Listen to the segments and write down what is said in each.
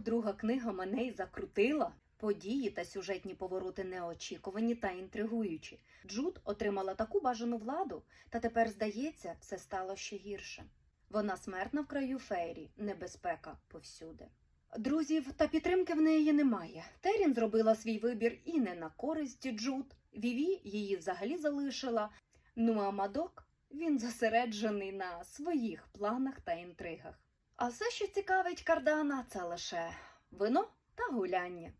Друга книга мене й закрутила. Події та сюжетні повороти неочікувані та інтригуючі. Джуд отримала таку бажану владу, та тепер, здається, все стало ще гірше. Вона смертна в краю фейрі, небезпека повсюди. Друзів та підтримки в неї немає. Терін зробила свій вибір і не на користь Джуд. Віві її взагалі залишила. Ну а Мадок він зосереджений на своїх планах та інтригах. А все, що цікавить Кардана, це лише вино та гуляння.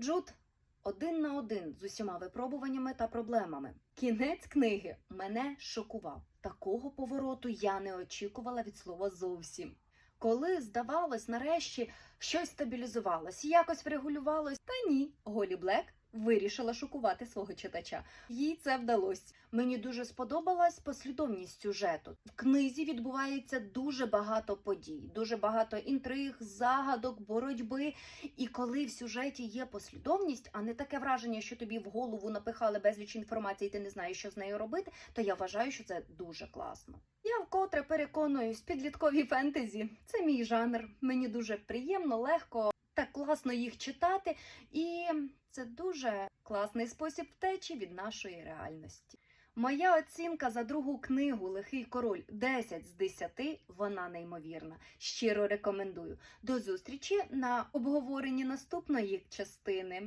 Джуд один на один з усіма випробуваннями та проблемами. Кінець книги мене шокував. Такого повороту я не очікувала від слова зовсім. Коли, здавалось, нарешті щось стабілізувалось, якось врегулювалось, та ні, Голі Блек вирішила шокувати свого читача. Їй це вдалося. Мені дуже сподобалась послідовність сюжету. В книзі відбувається дуже багато подій, дуже багато інтриг, загадок, боротьби. І коли в сюжеті є послідовність, а не таке враження, що тобі в голову напихали безліч інформації, і ти не знаєш, що з нею робити, то я вважаю, що це дуже класно. Я вкотре переконуюсь, підліткові фентезі це мій жанр. Мені дуже приємно, легко. Так класно їх читати, і це дуже класний спосіб втечі від нашої реальності. Моя оцінка за другу книгу Лихий король 10 з 10, вона неймовірна. Щиро рекомендую. До зустрічі на обговоренні наступної частини.